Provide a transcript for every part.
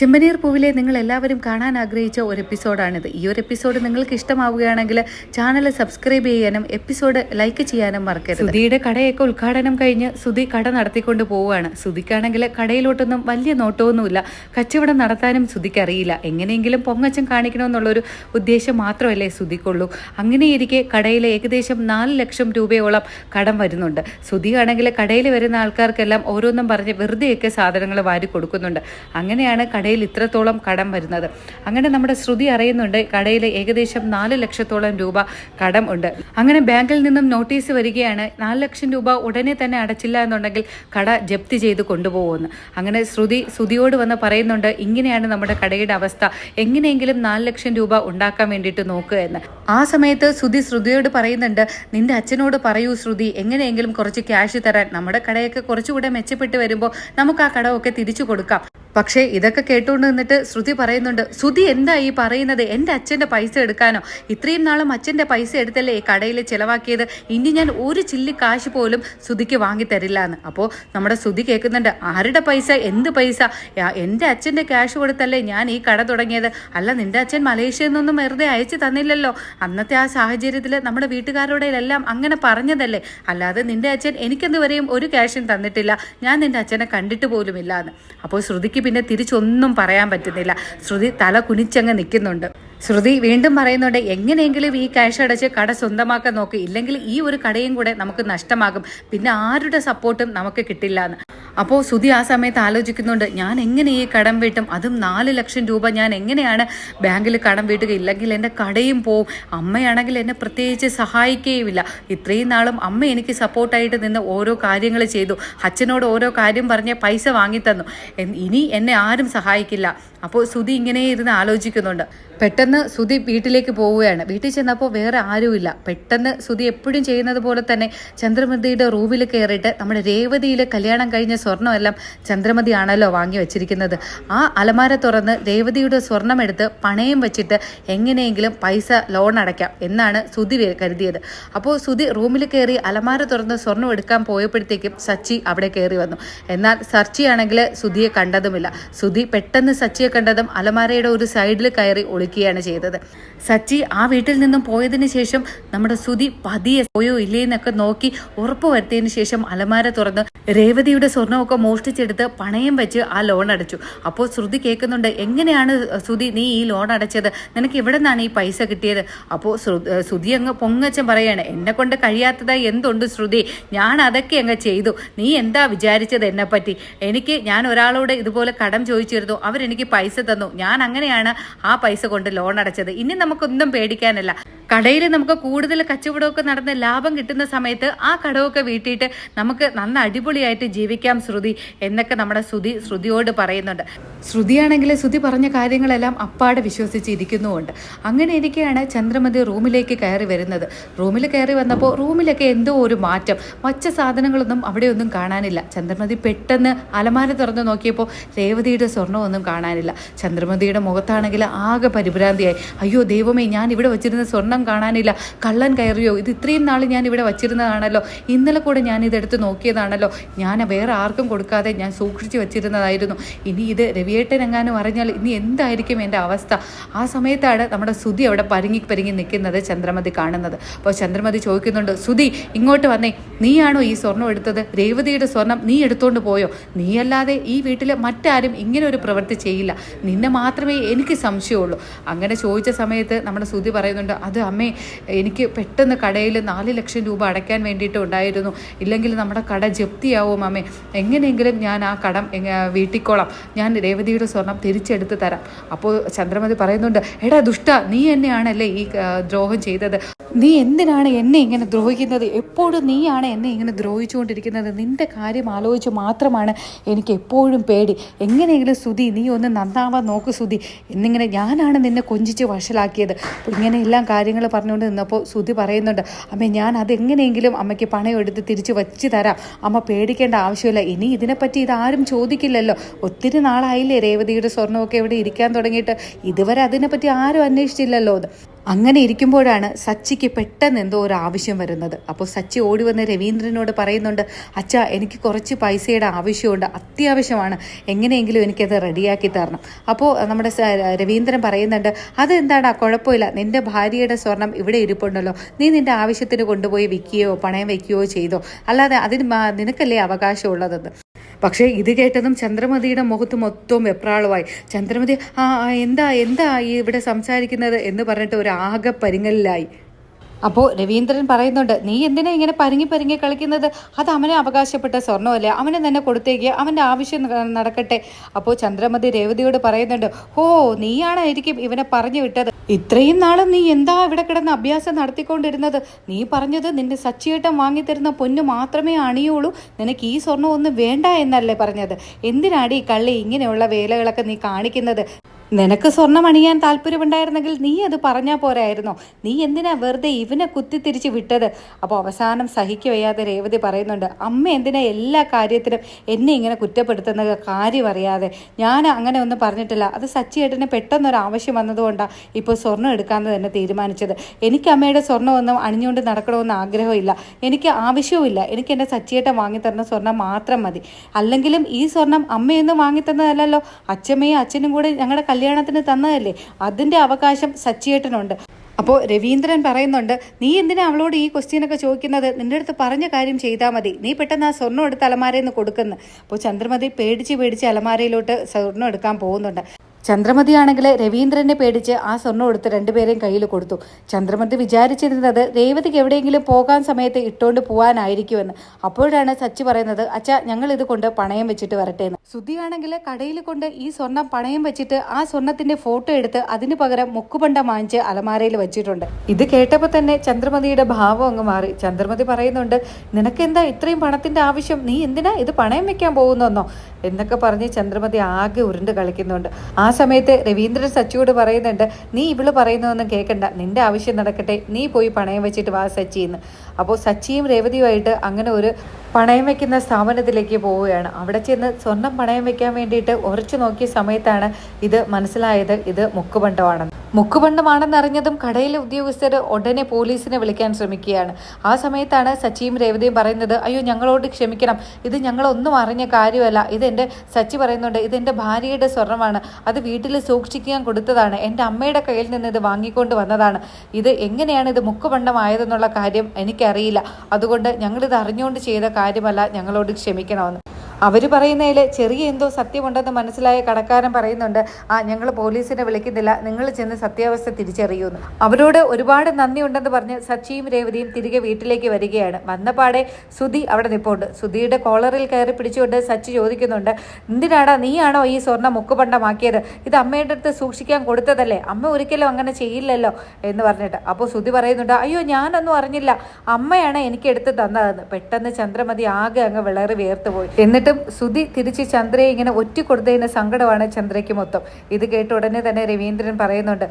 ചെമ്പനീർ പൂവിലെ നിങ്ങൾ എല്ലാവരും കാണാൻ ആഗ്രഹിച്ച ഒരു എപ്പിസോഡാണിത്. ഈ ഒരു എപ്പിസോഡ് നിങ്ങൾക്ക് ഇഷ്ടമാവുകയാണെങ്കിൽ ചാനൽ സബ്സ്ക്രൈബ് ചെയ്യാനും എപ്പിസോഡ് ലൈക്ക് ചെയ്യാനും മറക്കരുത്. സുധിയുടെ കടയൊക്കെ ഉദ്ഘാടനം കഴിഞ്ഞ് സുധി കട നടത്തിക്കൊണ്ട് പോവുകയാണ്. സുധിക്കാണെങ്കിൽ കടയിലോട്ടൊന്നും വലിയ നോട്ടമൊന്നുമില്ല. കച്ചവടം നടത്താനും സുധിക്ക് അറിയില്ല. എങ്ങനെയെങ്കിലും പൊങ്ങച്ചം കാണിക്കണമെന്നുള്ളൊരു ഉദ്ദേശം മാത്രമല്ലേ സുധിക്കുള്ളൂ. അങ്ങനെയിരിക്കെ കടയിൽ ഏകദേശം നാല് ലക്ഷം രൂപയോളം കടം വരുന്നുണ്ട്. സുധിയാണെങ്കിൽ കടയിൽ വരുന്ന ആൾക്കാർക്കെല്ലാം ഓരോന്നും പറഞ്ഞ് വെറുതെയൊക്കെ സാധനങ്ങൾ വാരി കൊടുക്കുന്നുണ്ട്. അങ്ങനെയാണ് കടയിൽ ഇത്രത്തോളം കടം വരുന്നത്. അങ്ങനെ നമ്മുടെ ശ്രുതി അറിയുന്നുണ്ട് കടയിൽ ഏകദേശം നാല് ലക്ഷത്തോളം രൂപ കടം ഉണ്ട്. അങ്ങനെ ബാങ്കിൽ നിന്നും നോട്ടീസ് വരികയാണ് നാല് ലക്ഷം രൂപ ഉടനെ തന്നെ അടച്ചില്ല എന്നുണ്ടെങ്കിൽ കട ജപ്തി ചെയ്ത് കൊണ്ടുപോകുമെന്ന്. അങ്ങനെ ശ്രുതി ശ്രുതിയോട് വന്ന് പറയുന്നുണ്ട് ഇങ്ങനെയാണ് നമ്മുടെ കടയുടെ അവസ്ഥ. എങ്ങനെയെങ്കിലും നാല് ലക്ഷം രൂപ ഉണ്ടാക്കാൻ വേണ്ടിയിട്ട് നോക്കുക എന്ന്. ആ സമയത്ത് ശ്രുതി ശ്രുതിയോട് പറയുന്നുണ്ട് നിന്റെ അച്ഛനോട് പറയൂ ശ്രുതി എങ്ങനെയെങ്കിലും കുറച്ച് ക്യാഷ് തരാൻ. നമ്മുടെ കടയൊക്കെ കുറച്ചുകൂടെ മെച്ചപ്പെട്ട് വരുമ്പോൾ നമുക്ക് ആ കടമൊക്കെ തിരിച്ചു കൊടുക്കാം. പക്ഷേ ഇതൊക്കെ കേട്ടുകൊണ്ട് നിന്നിട്ട് ശ്രുതി പറയുന്നുണ്ട് ശ്രുതി എന്താ ഈ പറയുന്നത്? എന്റെ അച്ഛന്റെ പൈസ എടുക്കാനോ? ഇത്രയും നാളും അച്ഛന്റെ പൈസ എടുത്തല്ലേ ഈ കടയിൽ ചിലവാക്കിയത്? ഇനി ഞാൻ ഒരു ചില്ലി കാശ് പോലും ശ്രുതിക്ക് വാങ്ങി തരില്ല എന്ന് അപ്പോൾ നമ്മുടെ ശ്രുതി കേൾക്കുന്നുണ്ട് ആരുടെ പൈസ? എന്ത് പൈസ? എന്റെ അച്ഛന്റെ ക്യാഷ് കൊടുത്തല്ലേ ഞാൻ ഈ കട തുടങ്ങിയത്? അല്ല നിന്റെ അച്ഛൻ മലേഷ്യയിൽ നിന്നൊന്നും വെറുതെ അയച്ചു തന്നില്ലല്ലോ. അന്നത്തെ ആ സാഹചര്യത്തിൽ നമ്മുടെ വീട്ടുകാരുടെ എല്ലാം അങ്ങനെ പറഞ്ഞതല്ലേ? അല്ലാതെ നിന്റെ അച്ഛൻ എനിക്കെന്തുവരെയും ഒരു ക്യാഷും തന്നിട്ടില്ല. ഞാൻ നിന്റെ അച്ഛനെ കണ്ടിട്ട് പോലുമില്ല എന്ന് അപ്പോൾ ശ്രുതിക്ക് പിന്നെ തിരിച്ചൊന്നും പറയാൻ പറ്റുന്നില്ല. ശ്രുതി തല കുനിച്ചങ്ങ് നിൽക്കുന്നുണ്ട്. ശ്രുതി വീണ്ടും പറയുന്നുണ്ട് എങ്ങനെയെങ്കിലും ഈ ക്യാഷ് അടച്ച് കട സ്വന്തമാക്കാൻ നോക്ക്. ഇല്ലെങ്കിൽ ഈ ഒരു കടയും കൂടെ നമുക്ക് നഷ്ടമാകും. പിന്നെ ആരുടെ സപ്പോർട്ടും നമുക്ക് കിട്ടില്ല എന്ന് അപ്പോൾ ശ്രുതി ആ സമയത്ത് ആലോചിക്കുന്നുണ്ട് ഞാൻ എങ്ങനെ ഈ കടം വീട്ടും? അതും നാല് ലക്ഷം രൂപ ഞാൻ എങ്ങനെയാണ് ബാങ്കിൽ കടം വീട്ടുക? ഇല്ലെങ്കിൽ എന്റെ കടയും പോവും. അമ്മയാണെങ്കിൽ എന്നെ പ്രത്യേകിച്ച് സഹായിക്കുകയുമില്ല ഇത്രയും നാളും അമ്മ എനിക്ക് സപ്പോർട്ടായിട്ട് നിന്ന് ഓരോ കാര്യങ്ങൾ ചെയ്തു. അച്ഛനോട് ഓരോ കാര്യം പറഞ്ഞ് പൈസ വാങ്ങിത്തന്നു. ഇനി എന്നെ ആരും സഹായിക്കില്ല. അപ്പോൾ സുധി ഇങ്ങനെ ഇരുന്ന് ആലോചിക്കുന്നുണ്ട്. പെട്ടെന്ന് സുധി വീട്ടിലേക്ക് പോവുകയാണ്. വീട്ടിൽ ചെന്നപ്പോൾ വേറെ ആരുമില്ല. പെട്ടെന്ന് സുധി എപ്പോഴും ചെയ്യുന്നത് പോലെ തന്നെ ചന്ദ്രമതിയുടെ റൂമിൽ കയറിയിട്ട് നമ്മുടെ രേവതിയിൽ കല്യാണം കഴിഞ്ഞ സ്വർണമെല്ലാം ചന്ദ്രമതിയാണല്ലോ വാങ്ങി വെച്ചിരിക്കുന്നത്. ആ അലമാര തുറന്ന് രേവതിയുടെ സ്വർണം എടുത്ത് പണയം വെച്ചിട്ട് എങ്ങനെയെങ്കിലും പൈസ ലോൺ അടയ്ക്കാം എന്നാണ് സുധി കരുതിയത്. അപ്പോൾ സുധി റൂമിൽ കയറി അലമാര തുറന്ന് സ്വർണം എടുക്കാൻ പോയപ്പോഴത്തേക്കും സച്ചി അവിടെ കയറി വന്നു. എന്നാൽ സർച്ചിയാണെങ്കിൽ സുധിയെ കണ്ടതുമില്ല. സുധി പെട്ടെന്ന് സച്ചിയെ കണ്ടതും അലമാരയുടെ ഒരു സൈഡിൽ കയറി ഒളിക്കുകയാണ് ചെയ്തത്. സച്ചി ആ വീട്ടിൽ നിന്നും പോയതിനു ശേഷം നമ്മുടെ സുതി പതിയെ പോയോ ഇല്ലേ എന്നൊക്കെ നോക്കി ഉറപ്പ് വരുത്തിയതിന് ശേഷം അലമാര തുറന്ന് രേവതിയുടെ സ്വർണമൊക്കെ മോഷ്ടിച്ചെടുത്ത് പണയം വെച്ച് ആ ലോൺ അടച്ചു. അപ്പോൾ ശ്രുതി കേൾക്കുന്നുണ്ട് എങ്ങനെയാണ് സുതി നീ ഈ ലോൺ അടച്ചത്? നിനക്ക് എവിടെ നിന്നാണ് ഈ പൈസ കിട്ടിയത്? അപ്പോൾ ശ്രുതി അങ്ങ് പൊങ്ങച്ചൻ പറയാണ് എന്നെ കൊണ്ട് കഴിയാത്തതായി എന്തുണ്ട് ശ്രുതി? ഞാൻ അതൊക്കെ അങ്ങ് ചെയ്തു. നീ എന്താ വിചാരിച്ചത് എന്നെ പറ്റി എനിക്ക് ഞാൻ ഒരാളോട് ഇതുപോലെ കടം ചോദിച്ചിരുന്നു. അവരെനിക്ക് പൈസ തന്നു. ഞാൻ അങ്ങനെയാണ് ആ പൈസ കൊണ്ട് ലോൺ അടച്ചത്. ഇനി നമുക്കൊന്നും പേടിക്കാനല്ല. കടയിൽ നമുക്ക് കൂടുതൽ കച്ചവടമൊക്കെ നടന്ന് ലാഭം കിട്ടുന്ന സമയത്ത് ആ കടമൊക്കെ വീട്ടിയിട്ട് നമുക്ക് നന്ന അടിപൊളിയായിട്ട് ജീവിക്കാം ശ്രുതി എന്നൊക്കെ നമ്മുടെ ശ്രുതി ശ്രുതിയോട് പറയുന്നുണ്ട്. ശ്രുതിയാണെങ്കിൽ ശ്രുതി പറഞ്ഞ കാര്യങ്ങളെല്ലാം അപ്പാടെ വിശ്വസിച്ചിരിക്കുന്നുമുണ്ട്. അങ്ങനെ ഇരിക്കെയാണ് ചന്ദ്രമതി റൂമിലേക്ക് കയറി വരുന്നത്. റൂമിൽ കയറി വന്നപ്പോൾ റൂമിലൊക്കെ എന്തോ ഒരു മാറ്റം. മറ്റ സാധനങ്ങളൊന്നും അവിടെയൊന്നും കാണാനില്ല. ചന്ദ്രമതി പെട്ടെന്ന് അലമാര തുറന്ന് നോക്കിയപ്പോൾ രേവതിയുടെ സ്വർണമൊന്നും കാണാനില്ല. ചന്ദ്രമതിയുടെ മുഖത്താണെങ്കിൽ ആകെ പരിഭ്രാന്തിയായി. അയ്യോ ദൈവമേ ഞാൻ ഇവിടെ വച്ചിരുന്ന സ്വർണം കാണാനില്ല. കള്ളൻ കയറിയോ? ഇത് ഇത്രയും നാൾ ഞാൻ ഇവിടെ വച്ചിരുന്നതാണല്ലോ. ഇന്നലെ കൂടെ ഞാൻ ഇതെടുത്ത് നോക്കിയതാണല്ലോ. ഞാൻ വേറെ ആർക്കും കൊടുക്കാതെ ഞാൻ സൂക്ഷിച്ച് വെച്ചിരുന്നതായിരുന്നു. ഇനി ഇത് രവിയേട്ടൻ എങ്ങാനും അറിഞ്ഞാൽ ഇനി എന്തായിരിക്കും എന്റെ അവസ്ഥ? ആ സമയത്താണ് നമ്മുടെ സുധി അവിടെ പരുങ്ങി പരുങ്ങി നിൽക്കുന്നത് ചന്ദ്രമതി കാണുന്നത്. അപ്പോൾ ചന്ദ്രമതി ചോദിക്കുന്നുണ്ട് സുധി ഇങ്ങോട്ട് വന്നേ. നീയാണോ ഈ സ്വർണം എടുത്തത്? രേവതിയുടെ സ്വർണം നീ എടുത്തോണ്ട് പോയോ? നീയല്ലാതെ ഈ വീട്ടിലെ മറ്റാരും ഇങ്ങനെ ഒരു പ്രവൃത്തി ചെയ്യില്ല. നിന്നെ മാത്രമേ എനിക്ക് സംശയമുള്ളൂ. അങ്ങനെ ചോദിച്ച സമയത്ത് നമ്മുടെ സുധി പറയുന്നുണ്ട് അത് അമ്മേ എനിക്ക് പെട്ടെന്ന് കടയിൽ നാല് ലക്ഷം രൂപ അടയ്ക്കാൻ വേണ്ടിയിട്ട് ഉണ്ടായിരുന്നു. ഇല്ലെങ്കിൽ നമ്മുടെ കട ജപ്തിയാവും അമ്മേ. എങ്ങനെയെങ്കിലും ഞാൻ ആ കടം വീട്ടിക്കോളാം. ഞാൻ രേവതിയുടെ സ്വർണം തിരിച്ചെടുത്ത് തരാം. അപ്പോൾ ചന്ദ്രമതി പറയുന്നുണ്ട് എടാ ദുഷ്ട നീ എന്നെയാണല്ലേ ഈ ദ്രോഹം ചെയ്തത്? നീ എന്തിനാണ് എന്നെ ഇങ്ങനെ ദ്രോഹിക്കുന്നത്? എപ്പോഴും നീയാണ് എന്നെ ഇങ്ങനെ ദ്രോഹിച്ചുകൊണ്ടിരിക്കുന്നത്. നിന്റെ കാര്യം ആലോചിച്ച് മാത്രമാണ് എനിക്ക് എപ്പോഴും പേടി. എങ്ങനെയെങ്കിലും സുതി നീ ഒന്ന് നന്നാവാൻ നോക്ക് സുതി എന്നിങ്ങനെ ഞാനാണ് നിന്നെ കൊഞ്ചിച്ച് വഷളാക്കിയത്. ഇങ്ങനെയെല്ലാം കാര്യങ്ങൾ കാര്യങ്ങൾ പറഞ്ഞുകൊണ്ട് നിന്നപ്പോൾ ശ്രുതി പറയുന്നുണ്ട് അമ്മ ഞാൻ അതെങ്ങനെയെങ്കിലും അമ്മയ്ക്ക് പണം എടുത്ത് തിരിച്ച് വച്ച് തരാം. അമ്മ പേടിക്കേണ്ട ആവശ്യമില്ല. ഇനി ഇതിനെപ്പറ്റി ഇതാരും ചോദിക്കില്ലല്ലോ. ഒത്തിരി നാളായില്ലേ രേവതിയുടെ സ്വർണമൊക്കെ ഇവിടെ ഇരിക്കാൻ തുടങ്ങിയിട്ട്. ഇതുവരെ അതിനെപ്പറ്റി ആരും അന്വേഷിച്ചില്ലല്ലോ. അങ്ങനെ ഇരിക്കുമ്പോഴാണ് സച്ചിക്ക് പെട്ടെന്ന് എന്തോ ഒരു ആവശ്യം വരുന്നത്. അപ്പോൾ സച്ചി ഓടി വന്ന് രവീന്ദ്രനോട് പറയുന്നുണ്ട് അച്ഛാ എനിക്ക് കുറച്ച് പൈസയുടെ ആവശ്യമുണ്ട്. അത്യാവശ്യമാണ്. എങ്ങനെയെങ്കിലും എനിക്കത് റെഡിയാക്കി തരണം. അപ്പോൾ നമ്മുടെ രവീന്ദ്രൻ പറയുന്നുണ്ട് അതെന്താടാ? കുഴപ്പമില്ല. നിന്റെ ഭാര്യയുടെ സ്വർണം ഇവിടെ ഇരിപ്പുണ്ടല്ലോ. നീ നിന്റെ ആവശ്യത്തിന് കൊണ്ടുപോയി വിൽക്കുകയോ പണയം വയ്ക്കുകയോ ചെയ്തോ. അല്ലാതെ അതിന് നിനക്കല്ലേ അവകാശമുള്ളതെന്ന്. പക്ഷേ ഇത് കേട്ടതും ചന്ദ്രമതിയുടെ മുഖത്ത് മൊത്തവും വെപ്രാളമായി. ചന്ദ്രമതി ആ എന്താ എന്താ ഇവിടെ സംസാരിക്കുന്നത്? എന്ന് പറഞ്ഞിട്ട് ഒരു ആകെ പരിങ്ങലിലായി. അപ്പോൾ രവീന്ദ്രൻ പറയുന്നുണ്ട് നീ എന്തിനാ ഇങ്ങനെ പരുങ്ങി പരുങ്ങി കളിക്കുന്നത്? അത് അവനെ അവകാശപ്പെട്ട സ്വർണമല്ലേ? അവനെ തന്നെ കൊടുത്തേക്ക്. അവന്റെ ആവശ്യം നടക്കട്ടെ. അപ്പോൾ ചന്ദ്രമതി രേവതിയോട് പറയുന്നുണ്ട് ഓ നീയാണായിരിക്കും ഇവനെ പറഞ്ഞു വിട്ടത്. ഇത്രയും നാളും നീ എന്താ ഇവിടെ കിടന്ന് അഭ്യാസം നടത്തിക്കൊണ്ടിരുന്നത്? നീ പറഞ്ഞത് നിന്റെ സച്ചിയേട്ടം വാങ്ങിത്തരുന്ന പൊന്നു മാത്രമേ അണിയുള്ളൂ. നിനക്ക് ഈ സ്വർണം ഒന്നും വേണ്ട എന്നല്ലേ പറഞ്ഞത്? എന്തിനാടി ഈ കള്ളി ഇങ്ങനെയുള്ള വേലകളൊക്കെ നീ കാണിക്കുന്നത്? നിനക്ക് സ്വർണം അണിയാൻ താല്പര്യമുണ്ടായിരുന്നെങ്കിൽ നീ അത് പറഞ്ഞാൽ പോരായിരുന്നോ? നീ എന്തിനാ വെറുതെ ഇവനെ കുത്തിത്തിരിച്ച് വിട്ടത്? അപ്പോൾ അവസാനം സഹിക്കവയ്യാതെ രേവതി പറയുന്നുണ്ട് അമ്മ എന്തിനാ എല്ലാ കാര്യത്തിലും എന്നെ ഇങ്ങനെ കുറ്റപ്പെടുത്തുന്ന കാര്യം അറിയാതെ. ഞാൻ അങ്ങനെ ഒന്നും പറഞ്ഞിട്ടില്ല. അത് സച്ചിയേട്ടന് പെട്ടെന്നൊരു ആവശ്യം വന്നതുകൊണ്ടാണ് ഇപ്പോൾ സ്വർണം എടുക്കാമെന്ന് തന്നെ തീരുമാനിച്ചത്. എനിക്ക് അമ്മയുടെ സ്വർണമൊന്നും അണിഞ്ഞുകൊണ്ട് നടക്കണമെന്ന് ആഗ്രഹമില്ല. എനിക്ക് ആവശ്യവുമില്ല. എനിക്ക് എന്റെ സച്ചിയേട്ടൻ വാങ്ങിത്തരുന്ന സ്വർണം മാത്രം മതി. അല്ലെങ്കിലും ഈ സ്വർണം അമ്മയൊന്നും വാങ്ങിത്തന്നതല്ലല്ലോ. അച്ഛമ്മയും അച്ഛനും കൂടെ ഞങ്ങളുടെ കല്യാണത്തിന് തന്നതല്ലേ? അതിന്റെ അവകാശം സച്ചിയേട്ടനുണ്ട്. അപ്പോൾ രവീന്ദ്രൻ പറയുന്നുണ്ട് നീ എന്തിനാ അവളോട് ഈ ക്വസ്റ്റ്യനൊക്കെ ചോദിക്കുന്നത്? നിന്റെ അടുത്ത് പറഞ്ഞ കാര്യം ചെയ്താൽ മതി. നീ പെട്ടെന്ന് ആ സ്വർണം എടുത്ത് അലമാരയിൽ നിന്ന് കൊടുക്കുന്നു. അപ്പോൾ ചന്ദ്രമതി പേടിച്ച് പേടിച്ച് അലമാരയിലോട്ട് സ്വർണം എടുക്കാൻ പോകുന്നുണ്ട്. ചന്ദ്രമതിയാണെങ്കിൽ രവീന്ദ്രനെ പേടിച്ച് ആ സ്വർണം എടുത്ത് രണ്ടുപേരെയും കയ്യിൽ കൊടുത്തു. ചന്ദ്രമതി വിചാരിച്ചിരുന്നത് രേവതിക്ക് എവിടെയെങ്കിലും പോകാൻ സമയത്ത് ഇട്ടുകൊണ്ട് പോകാനായിരിക്കുമെന്ന് അപ്പോഴാണ് സച്ചി പറയുന്നത് അച്ഛാ ഞങ്ങൾ ഇത് കൊണ്ട് പണയം വെച്ചിട്ട് വരട്ടെ എന്ന് സുധിയാണെങ്കിൽ കടയിൽ കൊണ്ട് ഈ സ്വർണം പണയം വെച്ചിട്ട് ആ സ്വർണത്തിന്റെ ഫോട്ടോ എടുത്ത് അതിന് പകരം മുക്കുപണ്ടം വാങ്ങിച്ച് അലമാരയിൽ വെച്ചിട്ടുണ്ട്. ഇത് കേട്ടപ്പോൾ തന്നെ ചന്ദ്രമതിയുടെ ഭാവം അങ്ങ് മാറി. ചന്ദ്രമതി പറയുന്നുണ്ട് നിനക്കെന്താ ഇത്രയും പണത്തിന്റെ ആവശ്യം? നീ എന്തിനാ ഇത് പണയം വെക്കാൻ പോകുന്നെന്നോ എന്നൊക്കെ പറഞ്ഞ് ചന്ദ്രമതി ആകെ ഉരുണ്ട് കളിക്കുന്നുണ്ട്. ആ സമയത്ത് രവീന്ദ്രൻ സച്ചിയോട് പറയുന്നുണ്ട് നീ ഇവൾ പറയുന്നതൊന്നും കേൾക്കണ്ട നിന്റെ ആവശ്യം നടക്കട്ടെ. നീ പോയി പണയം വെച്ചിട്ട് വാ സച്ചി എന്ന് അപ്പോൾ സച്ചിയും രേവതിയുമായിട്ട് അങ്ങനെ ഒരു പണയം വെക്കുന്ന സ്ഥാപനത്തിലേക്ക് പോവുകയാണ്. അവിടെ ചെന്ന് സ്വർണം പണയം വെക്കാൻ വേണ്ടിയിട്ട് ഉറച്ചു നോക്കിയ സമയത്താണ് ഇത് മനസ്സിലായത്. ഇത് മുക്കുപണ്ടമാണെന്ന്. മുക്കുപണ്ടമാണെന്ന് അറിഞ്ഞതും കടയിലെ ഉദ്യോഗസ്ഥർ ഉടനെ പോലീസിനെ വിളിക്കാൻ ശ്രമിക്കുകയാണ്. ആ സമയത്താണ് സച്ചിയും രേവതിയും പറയുന്നത് അയ്യോ ഞങ്ങളോട് ക്ഷമിക്കണം. ഇത് ഞങ്ങളൊന്നും അറിഞ്ഞ കാര്യമല്ല. ഇത് എന്റെ സച്ചി പറയുന്നുണ്ട് ഇത് എന്റെ ഭാര്യയുടെ സ്വർണമാണ് അത് വീട്ടിൽ സൂക്ഷിക്കാൻ കൊടുത്തതാണ്. എന്റെ അമ്മയുടെ കയ്യിൽ നിന്ന് ഇത് വാങ്ങിക്കൊണ്ട് വന്നതാണ്. ഇത് എങ്ങനെയാണ് ഇത് മുക്കുപണ്ണമായതെന്നുള്ള കാര്യം എനിക്കറിയില്ല. അതുകൊണ്ട് ഞങ്ങളിത് അറിഞ്ഞുകൊണ്ട് ചെയ്ത കാര്യമല്ല ഞങ്ങളോട് ക്ഷമിക്കണമെന്ന്. അവർ പറയുന്നതിൽ ചെറിയ എന്തോ സത്യമുണ്ടെന്ന് മനസ്സിലായ കടക്കാരൻ പറയുന്നുണ്ട് ആ ഞങ്ങൾ പോലീസിനെ വിളിക്കുന്നില്ല നിങ്ങൾ ചെന്ന് സത്യാവസ്ഥ തിരിച്ചറിയൂന്ന്. അവരോട് ഒരുപാട് നന്ദിയുണ്ടെന്ന് പറഞ്ഞ് സച്ചിയും രേവതിയും തിരികെ വീട്ടിലേക്ക് വരികയാണ്. വന്നപാടെ സുധി അവിടെ നിൽപ്പുണ്ട് സുധിയുടെ കോളറിൽ കയറി പിടിച്ചുകൊണ്ട് സച്ചി ചോദിക്കുന്നുണ്ട് എന്തിനാടാ നീയാണോ ഈ സ്വർണ മുക്കുപണ്ടമാക്കിയത്? ഇത് അമ്മയുടെ അടുത്ത് സൂക്ഷിക്കാൻ കൊടുത്തതല്ലേ? അമ്മ ഒരിക്കലും അങ്ങനെ ചെയ്യില്ലല്ലോ? എന്ന് പറഞ്ഞിട്ട്. അപ്പോൾ സുധി പറയുന്നുണ്ട് അയ്യോ ഞാനൊന്നും അറിഞ്ഞില്ല. അമ്മയാണ് എനിക്ക് എടുത്ത് തന്നതെന്ന്. പെട്ടെന്ന് ചന്ദ്രമതി ആകെ അങ്ങ് വിളറി വേർത്ത് പോയി. എന്നിട്ടും സുധി തിരിച്ച് ചന്ദ്രയെ ഇങ്ങനെ ഒറ്റ കൊടുത്തതിന് സങ്കടമാണ് ചന്ദ്രയ്ക്ക് മൊത്തം. ഇത് കേട്ട ഉടനെ തന്നെ രവീന്ദ്രൻ പറയുന്നുണ്ട്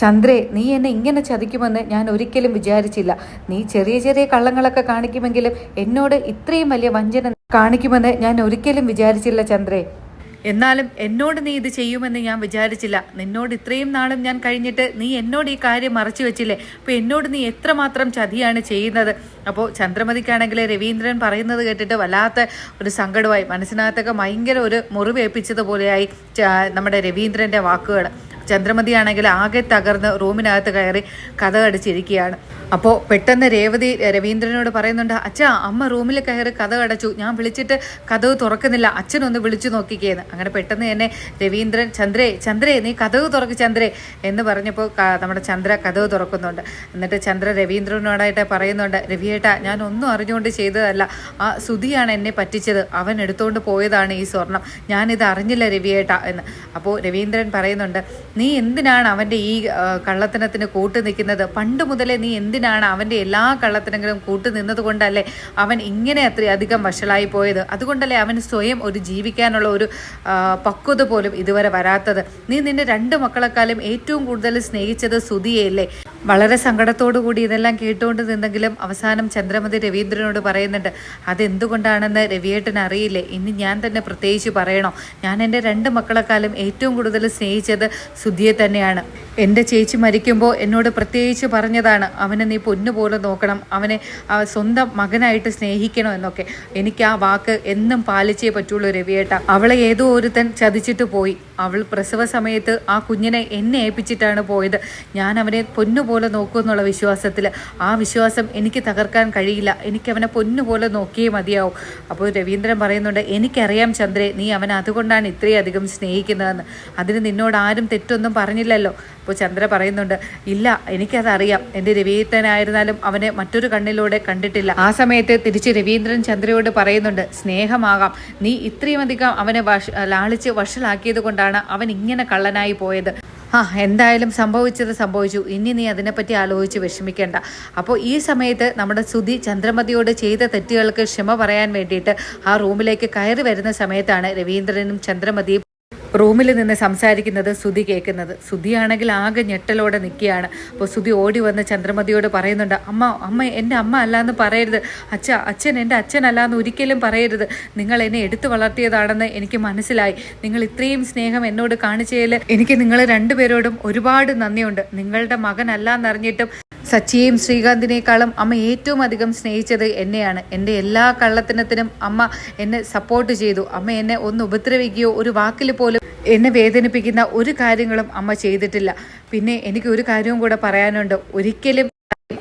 ചന്ദ്രേ നീ എന്നെ ഇങ്ങനെ ചതിക്കുമെന്ന് ഞാൻ ഒരിക്കലും വിചാരിച്ചില്ല. നീ ചെറിയ ചെറിയ കള്ളങ്ങളൊക്കെ കാണിക്കുമെങ്കിലും എന്നോട് ഇത്രയും വലിയ വഞ്ചന കാണിക്കുമെന്ന് ഞാൻ ഒരിക്കലും വിചാരിച്ചില്ല ചന്ദ്രേ. എന്നാലും എന്നോട് നീ ഇത് ചെയ്യുമെന്ന് ഞാൻ വിചാരിച്ചില്ല. നിന്നോട് ഇത്രയും നാളും ഞാൻ കഴിഞ്ഞിട്ട് നീ എന്നോട് ഈ കാര്യം മറച്ചു വെച്ചില്ലേ? അപ്പോൾ എന്നോട് നീ എത്രമാത്രം ചതിയാണ് ചെയ്യുന്നത്? അപ്പോൾ ചന്ദ്രമതിക്കാണെങ്കിൽ രവീന്ദ്രൻ പറയുന്നത് കേട്ടിട്ട് വല്ലാത്ത ഒരു സങ്കടമായി. മനസ്സിനകത്തൊക്കെ ഭയങ്കര ഒരു മുറിവേൽപ്പിച്ചതുപോലെയായി നമ്മുടെ രവീന്ദ്രന്റെ വാക്കുകൾ ചന്ദ്രമതിയാണെങ്കിൽ ആകെ തകർന്ന് റൂമിനകത്ത് കയറി കഥ അടിച്ചിരിക്കുകയാണ് അപ്പോൾ പെട്ടെന്ന് രേവതി രവീന്ദ്രനോട് പറയുന്നുണ്ട് അച്ഛാ അമ്മ റൂമിൽ കയറി കഥ അടച്ചു ഞാൻ വിളിച്ചിട്ട് കഥവ് തുറക്കുന്നില്ല. അച്ഛനൊന്ന് വിളിച്ചു നോക്കിക്കേന്ന്. അങ്ങനെ പെട്ടെന്ന് തന്നെ രവീന്ദ്രൻ ചന്ദ്രേ ചന്ദ്രേ നീ കഥവ് തുറക്ക് ചന്ദ്രേ എന്ന് പറഞ്ഞപ്പോൾ നമ്മുടെ ചന്ദ്ര കഥവ് തുറക്കുന്നുണ്ട്. എന്നിട്ട് ചന്ദ്ര രവീന്ദ്രനോടായിട്ട് പറയുന്നുണ്ട് രവിയേട്ട ഞാൻ ഒന്നും അറിഞ്ഞുകൊണ്ട് ചെയ്തതല്ല. ആ സുധിയാണ് എന്നെ പറ്റിച്ചത്. അവൻ എടുത്തുകൊണ്ട് പോയതാണ് ഈ സ്വർണം. ഞാനിത് അറിഞ്ഞില്ല രവിയേട്ട എന്ന്. അപ്പോൾ രവീന്ദ്രൻ പറയുന്നുണ്ട് നീ എന്തിനാണ് അവന്റെ ഈ കള്ളത്തനത്തിന് കൂട്ടു നിൽക്കുന്നത്? പണ്ട് മുതലേ നീ എന്തിനാണ് അവന്റെ എല്ലാ കള്ളത്തനങ്ങളും കൂട്ടു നിന്നതുകൊണ്ടല്ലേ അവൻ ഇങ്ങനെ അത്രയധികം വഷളായി പോയത്? അതുകൊണ്ടല്ലേ അവൻ സ്വയം ഒരു ജീവിക്കാനുള്ള ഒരു പക്വത പോലും ഇതുവരെ വരാത്തത്. നീ നിന്റെ രണ്ട് മക്കളെക്കാളും ഏറ്റവും കൂടുതൽ സ്നേഹിച്ചത് സുധിയല്ലേ വളരെ സങ്കടത്തോടു കൂടി ഇതെല്ലാം കേട്ടുകൊണ്ട് നിന്നെങ്കിലും അവസാനം ചന്ദ്രമതി രവീന്ദ്രനോട് പറയുന്നുണ്ട് അതെന്തുകൊണ്ടാണെന്ന് രവിയേട്ടൻ അറിയില്ലേ? ഇനി ഞാൻ തന്നെ പ്രത്യേകിച്ച് പറയണോ? ഞാൻ എന്റെ രണ്ട് മക്കളെക്കാളും ഏറ്റവും കൂടുതൽ സ്നേഹിച്ചത് സുധിയെ തന്നെയാണ്. എന്റെ ചേച്ചി മരിക്കുമ്പോൾ എന്നോട് പ്രത്യേകിച്ച് പറഞ്ഞതാണ് അവനെ നീ പൊന്നുപോലെ നോക്കണം അവനെ സ്വന്തം മകനായിട്ട് സ്നേഹിക്കണം എന്നൊക്കെ. എനിക്ക് ആ വാക്ക് എന്നും പാലിച്ചേ പറ്റുള്ളൂ രവിയേട്ട. അവളെ ഏതോ ഒരുത്തൻ ചതിച്ചിട്ട് പോയി. അവൾ പ്രസവ സമയത്ത് ആ കുഞ്ഞിനെ എന്നെ ഏൽപ്പിച്ചിട്ടാണ് പോയത്. ഞാൻ അവനെ പൊന്നുപോലെ നോക്കൂ എന്നുള്ള വിശ്വാസത്തിൽ ആ വിശ്വാസം എനിക്ക് തകർക്കാൻ കഴിയില്ല. എനിക്ക് അവനെ പൊന്നുപോലെ നോക്കിയേ മതിയാവും. അപ്പോൾ രവീന്ദ്രൻ പറയുന്നുണ്ട് എനിക്കറിയാം ചന്ദ്രേ നീ അവനെ അതുകൊണ്ടാണ് ഇത്രയധികം സ്നേഹിക്കുന്നതെന്ന്. അതിന് നിന്നോട് ആരും തെറ്റൊന്നും പറഞ്ഞില്ലല്ലോ. അപ്പോൾ ചന്ദ്ര പറയുന്നുണ്ട് ഇല്ല എനിക്കതറിയാം. എന്റെ രവീന്ദ്രനായിരുന്നാലും അവനെ മറ്റൊരു കണ്ണിലൂടെ കണ്ടിട്ടില്ല. ആ സമയത്ത് തിരിച്ച് രവീന്ദ്രൻ ചന്ദ്രയോട് പറയുന്നുണ്ട് സ്നേഹമാകാം. നീ ഇത്രയും അധികം അവനെ വഷ ലാളിച്ച് വഷളാക്കിയത് കൊണ്ടാണ് അവൻ ഇങ്ങനെ കള്ളനായി പോയത്. ആ എന്തായാലും സംഭവിച്ചത് സംഭവിച്ചു. ഇനി നീ അതിനെപ്പറ്റി ആലോചിച്ച് വിഷമിക്കേണ്ട. അപ്പോൾ ഈ സമയത്ത് നമ്മുടെ സുധി ചന്ദ്രമതിയോട് ചെയ്ത തെറ്റുകൾക്ക് ക്ഷമ പറയാൻ വേണ്ടിയിട്ട് ആ റൂമിലേക്ക് കയറി വരുന്ന സമയത്താണ് രവീന്ദ്രനും ചന്ദ്രമതിയും റൂമിൽ നിന്ന് സംസാരിക്കുന്നത് സുധി കേൾക്കുന്നത്. സുധിയാണെങ്കിൽ ആകെ ഞെട്ടലോടെ നിൽക്കുകയാണ്. അപ്പോൾ സുധി ഓടി വന്ന് ചന്ദ്രമതിയോട് പറയുന്നുണ്ട് അമ്മ അമ്മ എന്റെ അമ്മ അല്ല എന്ന് പറയരുത്. അച്ഛ അച്ഛൻ എന്റെ അച്ഛനല്ലാന്ന് ഒരിക്കലും പറയരുത്. നിങ്ങൾ എന്നെ എടുത്തു വളർത്തിയതാണെന്ന് എനിക്ക് മനസ്സിലായി. നിങ്ങൾ ഇത്രയും സ്നേഹം എന്നോട് കാണിച്ചതിൽ എനിക്ക് നിങ്ങൾ രണ്ടുപേരോടും ഒരുപാട് നന്ദിയുണ്ട്. നിങ്ങളുടെ മകനല്ല എന്നറിഞ്ഞിട്ടും സച്ചിയെയും ശ്രീകാന്തിനേക്കാളും അമ്മ ഏറ്റവും അധികം സ്നേഹിച്ചത് എന്നെയാണ്. എന്റെ എല്ലാ കള്ളത്തിനത്തിനും അമ്മ എന്നെ സപ്പോർട്ട് ചെയ്തു. അമ്മ എന്നെ ഒന്ന് ഉപദ്രവിക്കുകയോ ഒരു വാക്കിൽ പോലും എന്നെ വേദനിപ്പിക്കുന്ന ഒരു കാര്യങ്ങളും അമ്മ ചെയ്തിട്ടില്ല. പിന്നെ എനിക്ക് ഒരു കാര്യവും കൂടെ പറയാനുണ്ട്. ഒരിക്കലും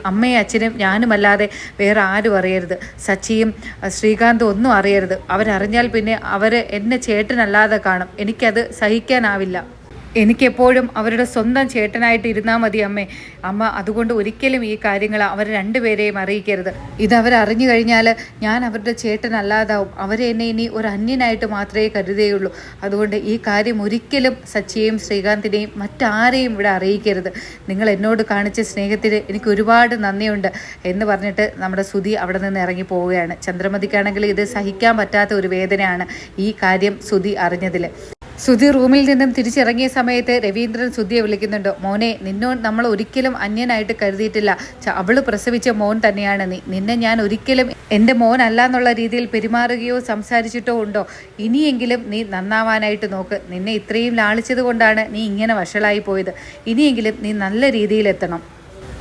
അമ്മയും അച്ഛനും ഞാനുമല്ലാതെ വേറെ ആരും അറിയരുത്. സച്ചിയും ശ്രീകാന്തും ഒന്നും അറിയരുത്. അവരറിഞ്ഞാൽ പിന്നെ അവർ എന്നെ ചേട്ടനല്ലാതെ കാണും. എനിക്കത് സഹിക്കാനാവില്ല. എനിക്കെപ്പോഴും അവരുടെ സ്വന്തം ചേട്ടനായിട്ട് ഇരുന്നാൽ മതി അമ്മേ. അമ്മ അതുകൊണ്ട് ഒരിക്കലും ഈ കാര്യങ്ങൾ അവർ രണ്ടുപേരെയും അറിയിക്കരുത്. ഇത് അവർ അറിഞ്ഞു കഴിഞ്ഞാൽ ഞാൻ അവരുടെ ചേട്ടനല്ലാതാവും. അവരെ എന്നെ ഇനി ഒരു അന്യനായിട്ട് മാത്രമേ കരുതുകയുള്ളൂ. അതുകൊണ്ട് ഈ കാര്യം ഒരിക്കലും സച്ചിയെയും ശ്രീകാന്തിനെയും മറ്റാരെയും ഇവിടെ അറിയിക്കരുത്. നിങ്ങൾ എന്നോട് കാണിച്ച സ്നേഹത്തിന് എനിക്ക് ഒരുപാട് നന്ദിയുണ്ട് എന്ന് പറഞ്ഞിട്ട് നമ്മുടെ സുധി അവിടെ നിന്ന് ഇറങ്ങി പോവുകയാണ്. ചന്ദ്രമതിക്കാണെങ്കിൽ ഇത് സഹിക്കാൻ പറ്റാത്ത ഒരു വേദനയാണ് ഈ കാര്യം സുധി അറിഞ്ഞതിൽ സുധി റൂമിൽ നിന്നും തിരിച്ചിറങ്ങിയ സമയത്ത് രവീന്ദ്രൻ സുധിയെ വിളിക്കുന്നുണ്ട്. മോനെ നിന്നോ നമ്മൾ ഒരിക്കലും അന്യനായിട്ട് കരുതിയിട്ടില്ല. അവൾ പ്രസവിച്ച മോൻ തന്നെയാണ്. നീ നിന്നെ ഞാൻ ഒരിക്കലും എന്റെ മോനല്ല എന്നുള്ള രീതിയിൽ പെരുമാറുകയോ സംസാരിച്ചിട്ടോ ഉണ്ടോ? ഇനിയെങ്കിലും നീ നന്നാവാനായിട്ട് നോക്ക്. നിന്നെ ഇത്രയും ലാളിച്ചത് കൊണ്ടാണ് നീ ഇങ്ങനെ വഷളായി പോയത്. ഇനിയെങ്കിലും നീ നല്ല രീതിയിലെത്തണം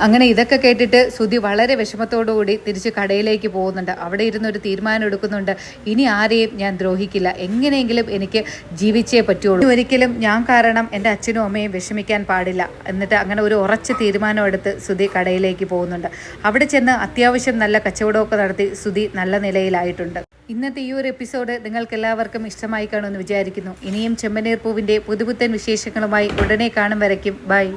അങ്ങനെ ഇതൊക്കെ കേട്ടിട്ട് സുധി വളരെ വിഷമത്തോടുകൂടി തിരിച്ച് കടയിലേക്ക് പോകുന്നുണ്ട്. അവിടെ ഇരുന്ന് ഒരു തീരുമാനം എടുക്കുന്നുണ്ട്. ഇനി ആരെയും ഞാൻ ദ്രോഹിക്കില്ല. എങ്ങനെയെങ്കിലും എനിക്ക് ജീവിച്ചേ പറ്റുള്ളൂ. ഒരിക്കലും ഞാൻ കാരണം എന്റെ അച്ഛനും അമ്മയും വിഷമിക്കാൻ പാടില്ല. എന്നിട്ട് അങ്ങനെ ഒരു ഉറച്ച തീരുമാനം എടുത്ത് സുധി കടയിലേക്ക് പോകുന്നുണ്ട്. അവിടെ ചെന്ന് അത്യാവശ്യം നല്ല കച്ചവടമൊക്കെ നടത്തി സുധി നല്ല നിലയിലായിട്ടുണ്ട്. ഇന്നത്തെ ഈ ഒരു എപ്പിസോഡ് നിങ്ങൾക്ക് എല്ലാവർക്കും ഇഷ്ടമായി കാണുമെന്ന് വിചാരിക്കുന്നു. ഇനിയും ചെമ്പനീർ പൂവിന്റെ പുതുപുത്തൻ വിശേഷങ്ങളുമായി ഉടനെ കാണും വരയ്ക്കും. ബൈ.